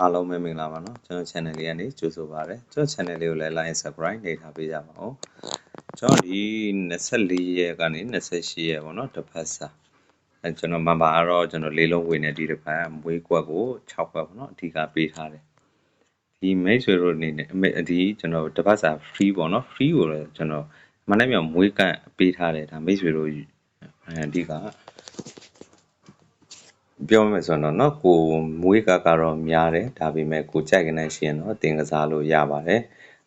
အားလုံးပဲမင်္ဂလာပါနော်ကျွန်တော် channel လေးကနေကြိုဆိုပါရစေကျွန်တော် channel လေးကိုလည်း like subscribe နေထားပေးကြပါဦးကျွန်တော်ဒီ24ရက်ကနေ28ရက်ပေါ့နော်တစ်ဖက်စာအဲကျွန်တော်မဘာကတော့ကျွန်တော်လေးလုံးဝင်နေဒီတစ်ဖက်မွေးကွက်ကို6ကွက်ပေါ့နော်အဓိကပေးထားတယ်ဒီမိတ်ဆွေတို့အနေနဲ့ဒီကျွန်တော်တစ်ဖက်စာ free ပေါ့နော် free ကိုလည်းကျွန်တော်မနေ့မြောင်မွေးကန့်ပေးထားတယ်ဒါမိတ်ဆွေတို့အဓိက ပြောမယ်ဆိုတော့เนาะကိုမွေးကကတော့များတယ်ဒါပေမဲ့ကိုကြိုက်ကနေရှိရင်တော့တင်ကစားလို့ရပါတယ်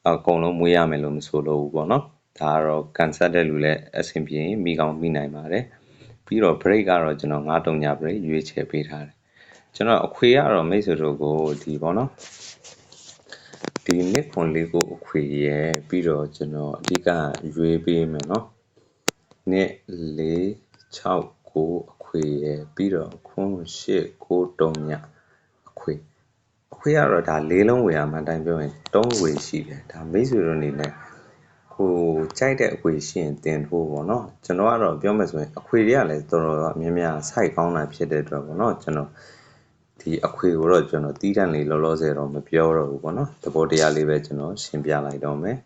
အကုန်လုံးမွေးရမယ်လို့မဆိုလို့ဘူးပေါ့နော်ဒါကတော့ကန်ဆတ်တဲ့လူလည်းအဆင်ပြေရင်မိကောင်းမိနိုင်ပါတယ်ပြီးတော့ break ကတော့ကျွန်တော်9တုံညာ break ရွေးချယ်ပေးထားတယ်ကျွန်တော်အခွေကတော့မိတ်ဆွေတို့ကိုဒီပေါ့နော်ဒီနှစ်ခွန်လေးကိုအခွေရယ်ပြီးတော့ကျွန်တော်အဓိကရွေးပေးမယ်เนาะနှစ်၄6 9 ခွေရယ်ပြီးတော့ခွန်း၈ကိုတုံညအခွေအခွေကတော့ဒါလေးလုံးဝေရမှန်တိုင်းပြောရင်၃ဝေရှိတယ်ဒါမိတ်ဆွေတို့အနေနဲ့ကိုကြိုက်တဲ့အခွေရှိရင်တင်ထိုးပေါ့နော်ကျွန်တော်ကတော့ပြောမယ်ဆိုရင်အခွေတွေကလည်းတော်တော်များများစိုက်ကောင်းတာဖြစ်တဲ့အတွက်ပေါ့နော်ကျွန်တော်ဒီအခွေကိုတော့ကျွန်တော်တီးတန့်လေးလောလောဆယ်တော့မပြောတော့ဘူးပေါ့နော်သဘောတရားလေးပဲကျွန်တော်ရှင်းပြလိုက်တော့မယ်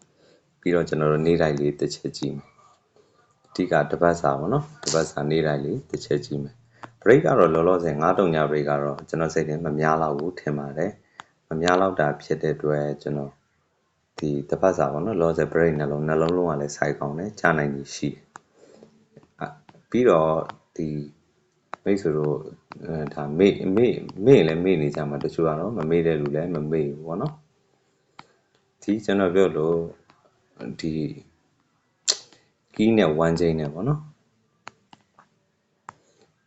ပြီးတော့ကျွန်တော်တို့နေ့တိုင်းလေးတစ်ချက်ကြည့်မယ်အ ဓိကတပတ်စာပေါ့နော်တပတ်စာနေ့တိုင်းလေးတစ်ချက်ကြည့်မယ် break ကတော့လောလောဆယ်9တုံညာ break ကတော့ကျွန်တော်စိတ်ထဲမများတော့ဘူးထင်ပါတယ်မများတော့တာဖြစ်တဲ့အတွက်ကျွန်တော်ဒီတပတ်စာပေါ့နော်လောဆယ် break နှလုံးနှလုံးလုံးကလည်းစိုက်ကောင်းတယ်ကြားနိုင်ကြီးရှိပြီးတော့ဒီမိတ်ဆွေတို့ဒါမေ့မေ့မေ့လည်းမေ့နေကြမှာတချို့ကတော့မမေ့တဲ့လူလည်းမမေ့ဘူးပေါ့နော်ဒီကျွန်တော်ပြောလို့ဒီ key နဲ့1 chain နဲ့ပေါ့နော်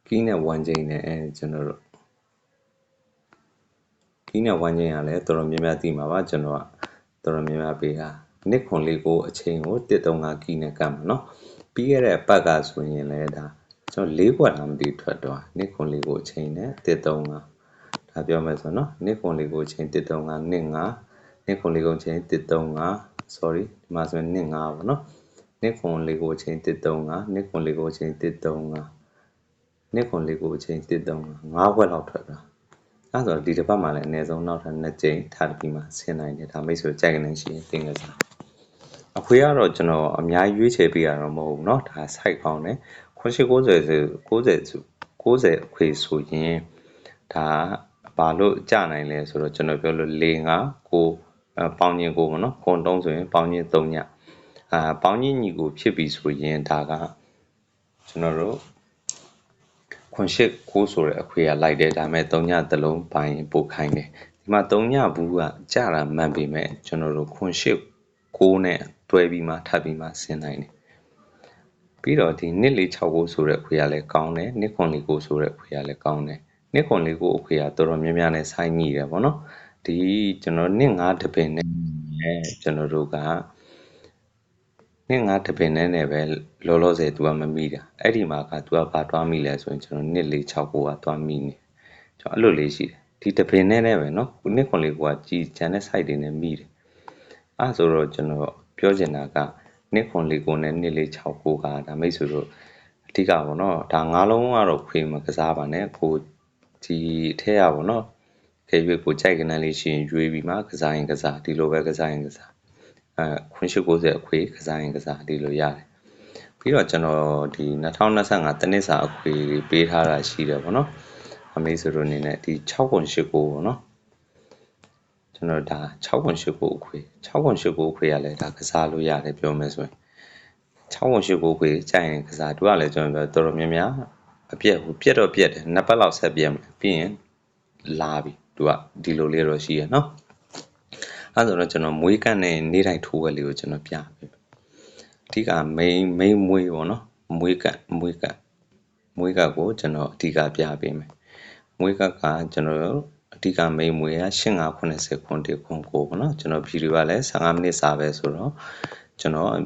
key နဲ့1 chain နဲ့အဲကျွန်တော်တို့ key နဲ့1 chain ကလည်းတော်တော်များများသိမှာပါကျွန်တော်ကတော်တော်များများပေးတာ nick ခွန်လေးကိုအချိန်ကို135 key နဲ့ကမ်းမှာနော်ပြီးခဲ့တဲ့ပတ်ကဆိုရင်လည်းဒါကျွန်တော်၄ခွက်လာမသိထွက်သွားနိခွန်လေးကိုအချိန်နဲ့135ဒါပြောမယ်ဆိုတော့နိခွန်လေးကိုအချိန်135 1.5နိခွန်လေးကိုအချိန်135 sorry ဒီမှာဆိုရင်1.5ပေါ့နော် နှစ်ခွန်လေးကိုအချိန်135နှစ်ခွန်လေးကိုအချိန်135နှစ်ခွန်လေးကိုအချိန်135 5ခွက်လောက်ထွက်တာအဲဆိုဒီတစ်ပတ်မှာလည်းအနည်းဆုံးနောက်ထပ်2ကြိမ်ထားပြီးမှဆင်းနိုင်တယ်ဒါမိတ်ဆွေကြိုက်ကနေရှိရင်တင်ကြစားအခွေကတော့ကျွန်တော်အများကြီးရွေးချယ်ပေးရတော့မဟုတ်ဘူးเนาะဒါ site ကောင်းတယ်90 90 90 90အခွေဆိုရင်ဒါဘာလို့ကြနိုင်လဲဆိုတော့ကျွန်တော်ပြောလို့၄5 9ပေါင်းချင်းကိုပေါ့နော်ခွန်တုံးဆိုရင်ပေါင်းချင်း3ည အာပေါင်းချင်းညီကိုဖြစ်ပြီဆိုရင်ဒါကကျွန်တော်တို့ခွန်ရှစ်ကိုဆိုတဲ့အခွေကလိုက်တယ်ဒါပေမဲ့3ညသလုံးပိုင်းပို့ခိုင်းတယ်ဒီမှာ3ညဘူးကကြတာမှန်ပေမဲ့ကျွန်တော်တို့ခွန်ရှစ်ကိုနဲ့တွဲပြီးမှထပ်ပြီးမှဆင်းနိုင်တယ်ပြီးတော့ဒီနှစ်လေး6ကိုဆိုတဲ့အခွေကလည်းကောင်းတယ်နှစ်ခွန်လေးကိုဆိုတဲ့အခွေကလည်းကောင်းတယ်နှစ်ခွန်လေးကိုအခွေကတော်တော်များများနဲ့ဆိုင်ညီတယ်ပေါ့နော်ဒီကျွန်တော်နှစ်9တပင်နဲ့ကျွန်တော်တို့က နှစ်ငါတပင်နဲ့နဲ့ပဲလောလောဆယ် तू ကမမိတာအဲ့ဒီမှာက तू ကဘာတွားမိလဲဆိုရင်ကျွန်တော်နှစ်လေး6ကိုကတွားမိနေကျွန်တော်အဲ့လိုလေးရှိတယ်ဒီတပင်နဲ့နဲ့ပဲเนาะခုနှစ်ခွန်လေးကိုကကြည်ချန်တဲ့ site တွေနဲ့မိတယ်အဲ့ဆိုတော့ကျွန်တော်ပြောချင်တာကနှစ်ခွန်လေးကိုနဲ့နှစ်လေး6ကိုကဒါမိတ်ဆွေတို့အဓိကပေါ့နော်ဒါငါးလုံးကတော့ခွေမကစားပါနဲ့ကိုဒီထဲရပေါ့နော်ခေရွေးကိုကြိုက်ကနေလေးရှိရင်ရွေးပြီးမှကစားရင်ကစားဒီလိုပဲကစားရင်ကစား အဲခွင့်ရှိ90အခွေကစားရင်ကစားဒီလိုရတယ်ပြီးတော့ကျွန်တော်ဒီ2025တနစ်စာအခွေပေးထားတာရှိတယ်ပေါ့နော်အမေဆိုတို့အနေနဲ့ဒီ6.89ပေါ့နော်ကျွန်တော်ဒါ6.89အခွေ6.89အခွေရလဲဒါကစားလို့ရတယ်ပြောမယ်ဆိုရင်6.89ခွေကြိုင်ရင်ကစားသူကလည်းကျွန်တော်ပြောတော်တော်များများအပြက်ဟိုပြက်တော့ပြက်တယ်နှစ်ပတ်လောက်ဆက်ပြက်မယ်ပြီးရင်လာပြီသူကဒီလိုလေးတော့ရှိရနော် အဲဆိုတော့ကျွန်တော်မွေးကန့်နဲ့နေတိုင်းထိုးဝက်လေးကိုကျွန်တော်ပြပေးအဓိက main main မွေးပေါ့နော်မွေးကန့်မွေးကန့်မွေးကန့်ကိုကျွန်တော်အဓိကပြပေးမယ်မွေးကန့်ကကျွန်တော်အဓိက main မွေးက8590ခွန်တေခွန်ကိုပေါ့နော်ကျွန်တော်ဗီဒီယိုကလည်း15မိနစ်စာပဲဆိုတော့ကျွန်တော်အ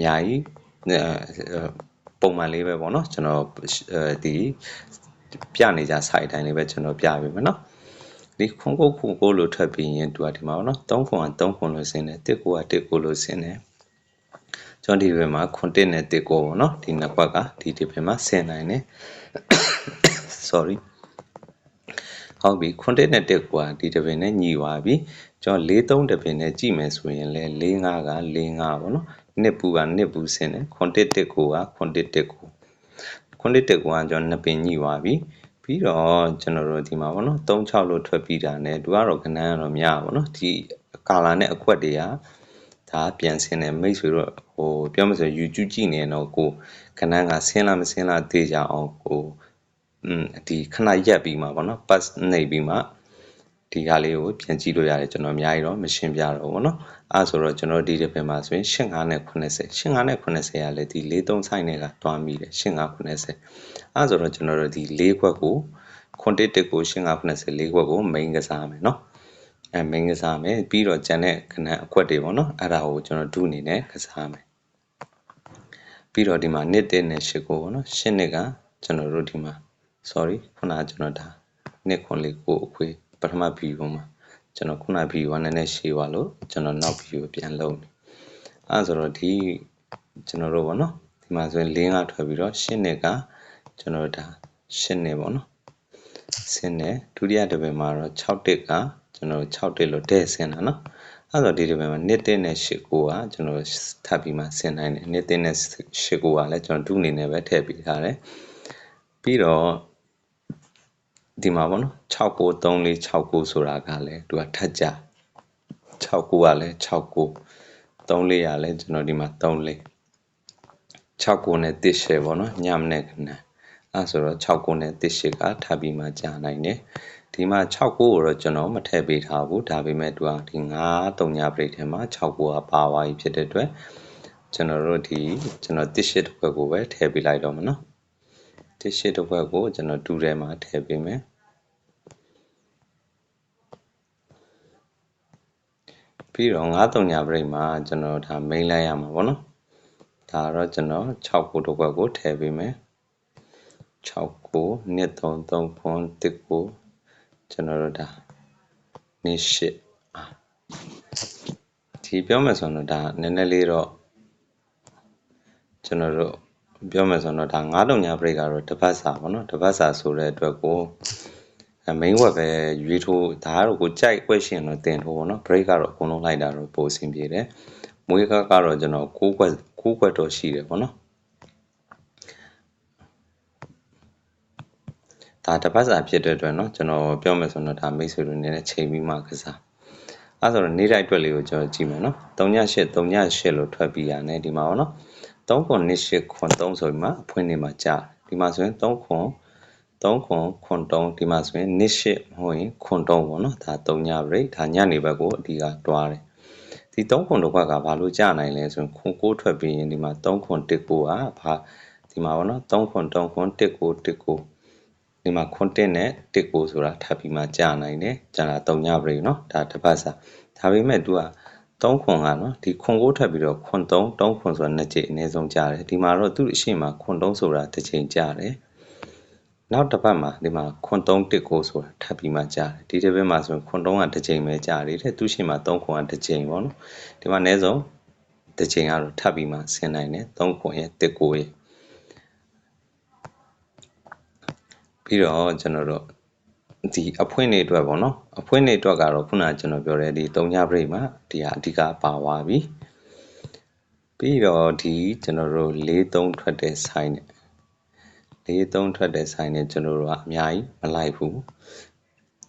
များကြီးပုံမှန်လေးပဲပေါ့နော်ကျွန်တော်ဒီပြနေကြ site တိုင်းလေးပဲကျွန်တော်ပြပေးမယ်နော် ဒီခွန်ကိုခွန်ကိုလို့ထွက်ပြီးရင်သူကဒီမှာပေါ့နော်3ခွန်က3ခွန်လို့ဆင်းတယ်1ကိုက1ကိုလို့ဆင်းတယ်ကျွန်တော်ဒီဘက်မှာခွန်1နဲ့1ကိုပေါ့နော်ဒီနှစ်ခွက်ကဒီဒီဘက်မှာဆင်းနိုင်တယ် sorry ဟုတ်ပြီခွန်တက်နဲ့တက်ကွာဒီတပင်နဲ့ညီသွားပြီကျွန်တော်၄၃တပင်နဲ့ကြည့်မယ်ဆိုရင်လဲ၄၅က၄၅ပေါ့နော်နှစ်ပူကနှစ်ပူဆင်းတယ်ခွန်တက်တက်ကိုကခွန်တက်တက်ကိုခွန်တက်တက်ကိုကကျွန်တော်နှစ်ပင်ညီသွားပြီ ပြီးတော့ကျွန်တော်တို့ဒီမှာပေါ့နော်36လို့ထွက်ပြီးတာ ਨੇ သူကတော့ခဏကတော့များပါပေါ့နော်ဒီကာလာနဲ့အခွက်တွေကဒါပြန်ဆင်းတယ်မိတ်ဆွေတို့ဟိုပြောမစ YouTube ကြည့်နေတော့ကိုခဏကဆင်းလားမဆင်းလားသိကြအောင်ကိုอืมဒီခဏရက်ပြီးမှပေါ့နော် pass နှိပ်ပြီးမှ ဒီဟာလေးကိုပြန်ကြည့်လို့ရတယ်ကျွန်တော်အများကြီးတော့မရှင်းပြတော့ဘူးပေါ့နော်အဲဆိုတော့ကျွန်တော်ဒီတစ်ပင်မှာဆိုရင်85နဲ့80 85နဲ့80ကလည်းဒီ43ဆိုင်နဲ့ကတွားမိတယ်85 80အဲဆိုတော့ကျွန်တော်တို့ဒီ၄ခွက်ကိုခွန်တစ်တစ်ကို85 80၄ခွက်ကို main ကစားမယ်နော်အဲ main ကစားမယ်ပြီးတော့ကျန်တဲ့ခဏအခွက်တွေပေါ့နော်အဲ့ဒါကိုကျွန်တော်ဒုအနေနဲ့ကစားမယ်ပြီးတော့ဒီမှာနှစ်တစ်နဲ့ရှစ်ကိုပေါ့နော်ရှစ်နှစ်ကကျွန်တော်တို့ဒီမှာ sorry ခုနကကျွန်တော်ဒါနှစ်ခွန်လေးကိုအခွေ ပထမ view မှာကျွန်တော်ခုန view ကနည်းနည်းရှည်သွားလို့ကျွန်တော်နောက် view ကိုပြန်လုပ်နေအဲဆိုတော့ဒီကျွန်တော်တို့ပေါ့နော်ဒီမှာဆိုရင်၄ကထွက်ပြီးတော့ရှစ်နှစ်ကကျွန်တော်ဒါရှစ်နှစ်ပေါ့နော်ဆင်းတယ်ဒုတိယတစ်ပင်မှာတော့6တစ်ကကျွန်တော်6တစ်လို့တဲ့ဆင်းတာနော်အဲ့တော့ဒီတစ်ပင်မှာနှစ်တစ်နဲ့8ကိုကကျွန်တော်ထပ်ပြီးမှဆင်းနိုင်တယ်နှစ်တစ်နဲ့8ကိုကလည်းကျွန်တော်ဒုအနေနဲ့ပဲထည့်ပေးထားတယ်ပြီးတော့ ဒီမှာပေါ့နော်693469ဆိုတာကလည်းသူကထပ်ကြ69ကလည်း69 34ရလဲကျွန်တော်ဒီမှာ34 69နဲ့တစ်ရှယ်ပေါ့နော်ညမနဲ့ခဏအဲဆိုတော့69နဲ့တစ်ရှယ်ကထပ်ပြီးမှကြာနိုင်တယ်ဒီမှာ69ကိုတော့ကျွန်တော်မထည့်ပေးထားဘူးဒါပေမဲ့သူကဒီ9 3ညပရိတ်ထဲမှာ69ကပါသွားပြီဖြစ်တဲ့အတွက်ကျွန်တော်တို့ဒီကျွန်တော်တစ်ရှယ်တစ်ခွက်ကိုပဲထည့်ပေးလိုက်တော့မယ်နော် တစ်ရှစ်တစ်ခွက်ကိုကျွန်တော်တူထဲမှာထည့်ပေးမယ်ပြီးတော့93ညာပရိတ်မှာကျွန်တော်ဒါ main လိုက်ရမှာပေါ့နော်ဒါတော့ကျွန်တော်6ကိုတစ်ခွက်ကိုထည့်ပေးမယ်6ကိုနှစ်3 3ခွန်1ကိုကျွန်တော်တို့ဒါနှစ်8ဒီပြောမယ်ဆိုတော့ဒါနည်းနည်းလေးတော့ကျွန်တော်တို့ ပြောမယ်ဆိုတော့ဒါ9တုံညာ break ကတော့တပတ်စာပေါ့နော်တပတ်စာဆိုတဲ့အတွက်ကို main web ပဲရွေးထိုးဒါကတော့ကိုကြိုက် question တော့တင်ထိုးပေါ့နော် break ကတော့အကုန်လုံးလိုက်တာတော့ပိုအဆင်ပြေတယ်မွေးကကတော့ကျွန်တော်6ခွက်6ခွက်တော့ရှိတယ်ပေါ့နော်ဒါတပတ်စာဖြစ်တဲ့အတွက်เนาะကျွန်တော်ပြောမယ်ဆိုတော့ဒါမိတ်ဆွေတို့နည်းနည်းချိန်ပြီးမှကစားအဲဆိုတော့နေ့တိုင်းအတွက်လေးကိုကျွန်တော်ကြည့်မယ်เนาะ38 38လို့ထွက်ပြီးရတယ်ဒီမှာပေါ့เนาะ 3ခွန်2 8ခွန်3ဆိုပြီးမှအဖွင့်နေမှာကြာဒီမှာဆိုရင်3ခွန်3ခွန်ခွန်3ဒီမှာဆိုရင်2 8မဟုတ်ရင်ခွန်3ပေါ့နော်ဒါ3ည rate ဒါညနေဘက်ကိုအဓိကတွားတယ်ဒီ3ခွန်တစ်ခွက်ကဘာလို့ကြာနိုင်လဲဆိုရင်ခွန်6ထွက်ပြီးရင်ဒီမှာ3ခွန်1ကိုကဘာဒီမှာပေါ့နော်3ခွန်3ခွန်1ကို1ကိုဒီမှာခွန်1နဲ့1ကိုဆိုတာထပ်ပြီးမှကြာနိုင်တယ်ကြာတာ3ည rate เนาะဒါတစ်ပတ်စာဒါပေမဲ့ तू က 3ခွန်ကနော်ဒီခွန်ကိုထပ်ပြီးတော့ခွန်3 3ခွန်ဆိုတာနှစ်ကြိမ်အနည်းဆုံးကြားတယ်ဒီမှာတော့သူ့အရှိမခွန်3ဆိုတာတစ်ချိန်ကြားတယ်နောက်တစ်ပတ်မှာဒီမှာခွန်3တစ်ကိုဆိုတာထပ်ပြီးမှကြားတယ်ဒီတစ်ပတ်မှာဆိုရင်ခွန်3ကတစ်ချိန်ပဲကြားတယ်တဲ့သူ့ရှိမှာ3ခွန်ကတစ်ချိန်ပေါ့နော်ဒီမှာအနည်းဆုံးတစ်ချိန်ကတော့ထပ်ပြီးမှဆင်းနိုင်တယ်3ခွန်ရဲ့တစ်ကိုရဲ့ပြီးတော့ကျွန်တော်တို့ ဒီအဖွင့်တွေအတွက်ပေါ့နော်အဖွင့်တွေအတွက်ကတော့ခုနကကျွန်တော်ပြောတဲ့ဒီ3ည break မှာဒီဟာအဓိကပါသွားပြီပြီးတော့ဒီကျွန်တော်တို့၄3ထွက်တဲ့ sign နဲ့၄3ထွက်တဲ့ sign နဲ့ကျွန်တော်တို့ကအများကြီးမလိုက်ဘူး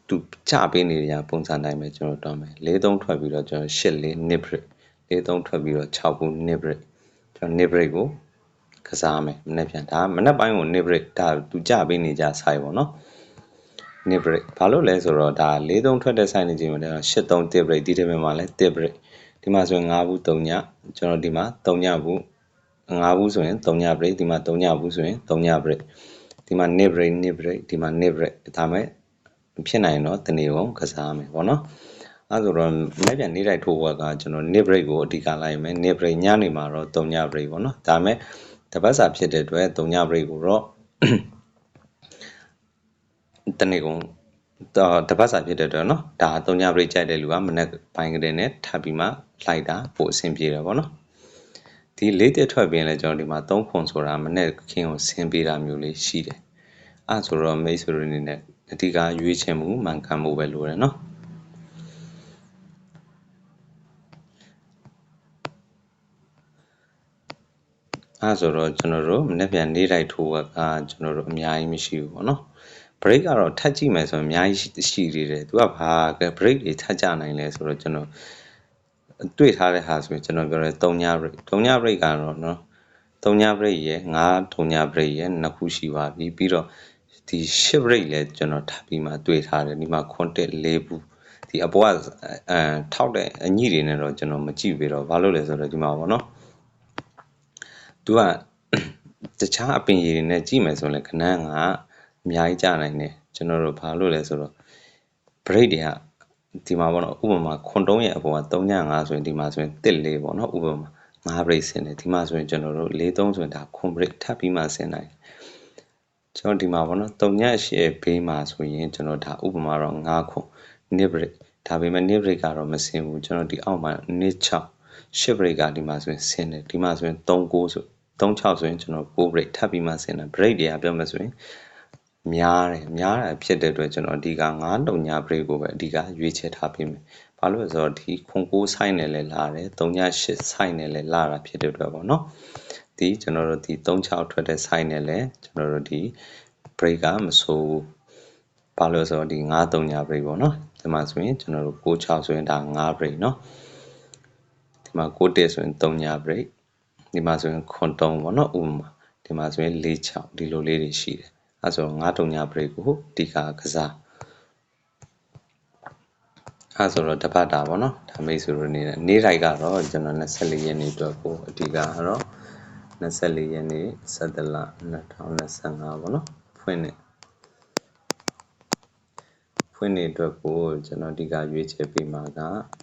သူချပေးနေကြပုံစံတိုင်းပဲကျွန်တော်တောင်းမယ်၄3ထွက်ပြီးတော့ကျွန်တော်8လေး nip break ၄3ထွက်ပြီးတော့6ခု nip break ကျွန်တော် nip break ကိုကစားမယ်မနေ့ပြန်ဒါမနေ့ပိုင်းကို nip break ဒါသူကြပေးနေကြ sign ပေါ့နော် nip break ဘာလို့လဲဆိုတော့ဒါ၄3ထွက်တဲ့ sign နေချင်းမှာဒါ8 3 tip break ဒီတစ်မှာလည်း tip break ဒီမှာဆိုရင်5ဘူး3ညကျွန်တော်ဒီမှာ3ညဘူး5ဘူးဆိုရင်3ည break ဒီမှာ3ညဘူးဆိုရင်3ည break ဒီမှာ nip break nip break ဒီမှာ nip break ဒါမဲ့ဖြစ်နိုင်တော့တနေ့ကုန်ကစားမယ်ပေါ့နော်အဲဆိုတော့လက်ပြန်နေလိုက်ထိုးဘက်ကကျွန်တော် nip break ကိုအဓိကလိုက်မယ် nip break ညနေမှာတော့3ည break ပေါ့နော်ဒါမဲ့တပတ်စာဖြစ်တဲ့အတွက်3ည break ကိုတော့ တနေ့ကုန်တပတ်စာဖြစ်တဲ့အတွက်နော်ဒါသုံးည break ကြိုက်တဲ့လူကမနေ့ပိုင်းကလေးနဲ့ထပ်ပြီးမှလိုက်တာပိုအဆင်ပြေတယ်ပေါ့နော်ဒီလေးတက်ထွက်ပြင်လဲကျွန်တော်ဒီမှာသုံးခွန်ဆိုတာမနေ့ခင်းကိုဆင်းပေးတာမျိုးလေးရှိတယ်အဲဆိုတော့မိတ်ဆွေတွေအနေနဲ့အဓိကရွေးချယ်မှုမှန်ကန်မှုပဲလိုတယ်နော်အဲဆိုတော့ကျွန်တော်တို့မနေ့ပြန်နေလိုက်ထိုးကကျွန်တော်တို့အများကြီးမရှိဘူးပေါ့နော် break ကတော့ထပ်ကြည့်မယ်ဆိုရင်အများကြီးရှိသေးတယ်သူကဘာ break တွေထပ်ကြနိုင်လဲဆိုတော့ကျွန်တော်တွေ့ထားတဲ့ဟာဆိုရင်ကျွန်တော်ပြောတယ်3ည break 3ည break ကတော့နော်3ည break ရယ်9ထုံည break ရယ်နှစ်ခုရှိပါပြီပြီးတော့ဒီ10 break လည်းကျွန်တော်ထပ်ပြီးမှတွေ့ထားတယ်ဒီမှာ content ၄ဘူးဒီအပေါ်ကအဲထောက်တဲ့အညိတွေနဲ့တော့ကျွန်တော်မကြည့်ပြီတော့ဘာလို့လဲဆိုတော့ဒီမှာပေါ့နော်သူကတခြားအပင်ရည်တွေနဲ့ကြည့်မယ်ဆိုရင်ခဏန်းက အများကြီးကြာနိုင်တယ်ကျွန်တော်တို့ဘာလို့လဲဆိုတော့ break တွေကဒီမှာပေါ့နော်ဥပမာခွန်တုံးရဲ့အပေါ်က3.5ဆိုရင်ဒီမှာဆိုရင်တစ်လေးပေါ့နော်ဥပမာ5 break ဆင်းတယ်ဒီမှာဆိုရင်ကျွန်တော်တို့4-3ဆိုရင်ဒါခွန် break ထပ်ပြီးမှဆင်းနိုင်ကျွန်တော်ဒီမှာပေါ့နော်3.8ဘေးမှာဆိုရင်ကျွန်တော်ဒါဥပမာတော့5ခွန် nip break ဒါပေမဲ့ nip break ကတော့မဆင်းဘူးကျွန်တော်ဒီအောက်မှာ nip 6 shift break ကဒီမှာဆိုရင်ဆင်းတယ်ဒီမှာဆိုရင်3-9ဆို3-6ဆိုရင်ကျွန်တော်9 break ထပ်ပြီးမှဆင်းတယ် break တွေကပြောမှဆိုရင် များတယ်များတာဖြစ်တဲ့အတွက်ကျွန်တော်အဓိက9တုံညာ break ကိုပဲအဓိကရွေးချယ်ထားပေးမယ်။ဘာလို့လဲဆိုတော့ဒီခွန်6ဆိုင်နဲ့လည်းလာတယ်3ည8ဆိုင်နဲ့လည်းလာတာဖြစ်တဲ့အတွက်ပေါ့နော်။ဒီကျွန်တော်တို့ဒီ36ထွက်တဲ့ဆိုင်နဲ့လည်းကျွန်တော်တို့ဒီ break ကမဆိုးဘူး။ဘာလို့ဆိုတော့ဒီ9တုံညာ break ပေါ့နော်။ဒီမှာဆိုရင်ကျွန်တော်တို့96ဆိုရင်ဒါ9 break နော်။ဒီမှာ91ဆိုရင်3ည break ဒီမှာဆိုရင်ခွန်3ပေါ့နော်ဥပမာဒီမှာဆိုရင်46ဒီလိုလေးတွေရှိတယ် အဲဆိုငါးတုံညာ break ကိုဒီကကစားအဲဆိုတော့တပတ်တာပေါ့နော်ဒါမိတ်ဆွေတို့နေနေနေ့တိုင်းကတော့ကျွန်တော်24ရက်နေ့အတွက်ကိုအဓိကကတော့24ရက်နေ့17လ2025ပေါ့နော်ဖွင့်နေဖွင့်နေအတွက်ကိုကျွန်တော်အဓိကရွေးချယ်ပေးမှာက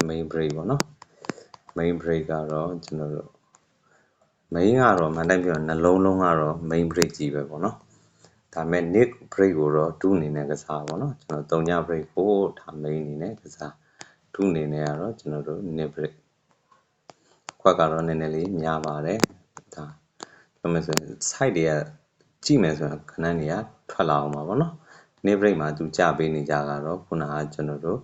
main break ပေါ့နော် main break ကတော့ကျွန်တော်တို့ main ကတော့မန်တိုင်းပြောနှလုံးလုံးကတော့ main break ကြီးပဲပေါ့နော် ဒါပေမဲ့ nick break ကိုတော့2အနေနဲ့ကစားပါတော့ကျွန်တော်3ည break ကိုဒါ main အနေနဲ့ကစား2အနေနဲ့ကတော့ကျွန်တော်တို့ nick break ခွက်ကတော့နည်းနည်းလေးများပါတယ်ဒါပြောမယ်ဆိုရင် site တွေကကြည့်မယ်ဆိုရင်ခဏနေရထွက်လာအောင်ပါဗောနော် nick break မှာသူကြပေးနေကြကတော့ခုနကကျွန်တော်တို့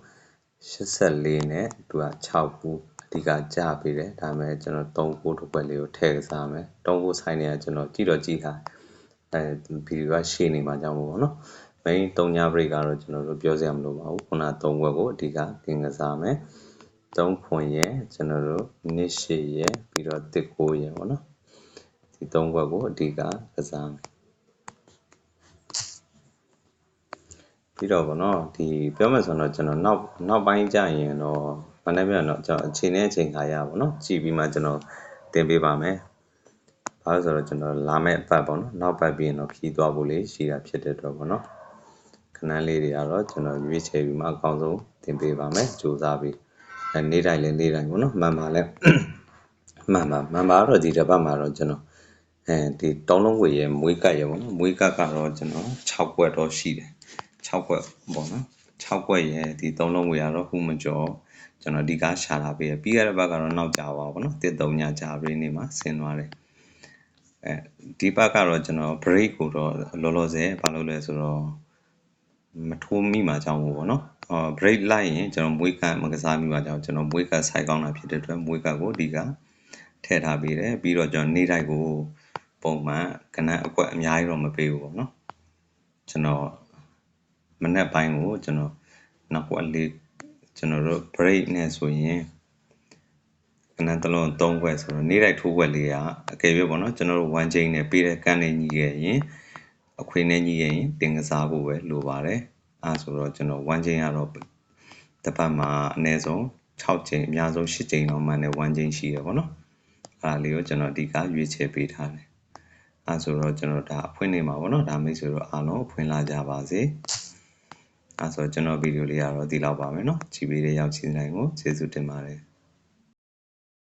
84နဲ့သူက6ဘူးအဓိကကြပေးတယ်ဒါပေမဲ့ကျွန်တော်3ကိုတစ်ခွက်လေးကိုထည့်ကစားမယ်3ကို site တွေကကျွန်တော်ကြည့်တော့ကြည့်ထားတယ် အဲဗီဒီယိုကရှေ့နေမှာကြောင့်မို့ပေါ့နော် main 3ည break ကတော့ကျွန်တော်တို့ပြောစရာမလိုပါဘူးခုန3ဘွက်ကိုအဓိကသင်ကစားမယ်3ခွန်ရဲ့ကျွန်တော်တို့နှစ်ရှည်ရဲ့ပြီးတော့တစ်ကိုရဲ့ပေါ့နော်ဒီ3ဘွက်ကိုအဓိကကစားမယ်ပြီးတော့ဗောနော်ဒီပြောမယ်ဆိုတော့ကျွန်တော်နောက်နောက်ပိုင်းကြရင်တော့မနေ့ပြန်တော့ကျွန်တော်အချိန်နဲ့အချိန်ခါရပါတော့ကြည်ပြီးမှကျွန်တော်တင်ပေးပါမယ်။ ဘာလို့ဆိုတော့ကျွန်တော်လာမယ့်အပတ်ပေါ့နော်။နောက်ပတ်ပြီးရင်တော့ခီးသွားဖို့လေးရှိတာဖြစ်တဲ့အတွက်ပေါ့နော်။ခဏလေးတွေကတော့ကျွန်တော်ရွေးချယ်ပြီးမှအကောင်းဆုံးတင်ပေးပါမယ်။စူးစမ်းပြီးအဲနေ့တိုင်းလည်းနေ့တိုင်းပေါ့နော်။မှန်ပါလဲ။မှန်ပါမှန်ပါတော့ဒီတစ်ပတ်မှာတော့ကျွန်တော်အဲဒီတောင်းလုံးဝေရဲ့မွေးကတ်ရဲ့ပေါ့နော်။မွေးကတ်ကတော့ကျွန်တော်6ကွက်တော့ရှိတယ်။6ကွက်ပေါ့နော်။6ကွက်ရဲ့ဒီသုံးလုံးဝေကတော့ခုမကျော်ကျွန်တော်ဒီကားရှာလာပေးရပြီးရတဲ့ဘက်ကတော့နောက်ကြပါဘောနော်တစ်သုံးညကြာပြီးနေမှာဆင်းသွားတယ် အဲဒီဘက်ကတော့ကျွန်တော် break ကိုတော့လောလောဆယ်ဘာလုပ်လဲဆိုတော့မထိုးမိမှာကြောင်းပေါ့နော်အော် break လိုက်ရင်ကျွန်တော်မွေးကတ်မကစားမိမှာကြောင်းကျွန်တော်မွေးကတ်ဆိုင်ကောင်းတာဖြစ်တဲ့အတွက်မွေးကတ်ကိုဒီကထည့်ထားပေးတယ်ပြီးတော့ကျွန်တော်နေ့တိုင်းကိုပုံမှန်ကနန်းအကွက်အများကြီးတော့မပေးဘူးပေါ့နော်ကျွန်တော်မနေ့ပိုင်းကိုကျွန်တော်နောက်ကွက်လေးကျွန်တော်တို့ break နဲ့ဆိုရင် ကဏ္ဍတလုံး3ခွက်ဆိုတော့နေ့တိုင်းထိုးခွက်လေးကအကယ်၍ပေါ့နော်ကျွန်တော်တို့1ချိန်နဲ့ပေးတဲ့ကန်နဲ့ညီခဲ့ရင်အခွေနဲ့ညီခဲ့ရင်တင်ကစားဖို့ပဲလိုပါတယ်အဲဆိုတော့ကျွန်တော်1ချိန်ကတော့တပတ်မှာအနည်းဆုံး6ချိန်အများဆုံး8ချိန်တော့မှန်တယ်1ချိန်ရှိရပေါ့နော်အဲလေးကိုကျွန်တော်အဓိကရွေးချယ်ပေးထားတယ်အဲဆိုတော့ကျွန်တော်ဒါအဖွင့်နေမှာပေါ့နော်ဒါမိတ်ဆွေတို့အားလုံးအဖွင့်လာကြပါစေအဲဆိုတော့ကျွန်တော်ဗီဒီယိုလေးကတော့ဒီလောက်ပါမယ်နော်ကြည့်ပေးတဲ့ရောက်ချင်းတိုင်းကိုကျေးဇူးတင်ပါတယ်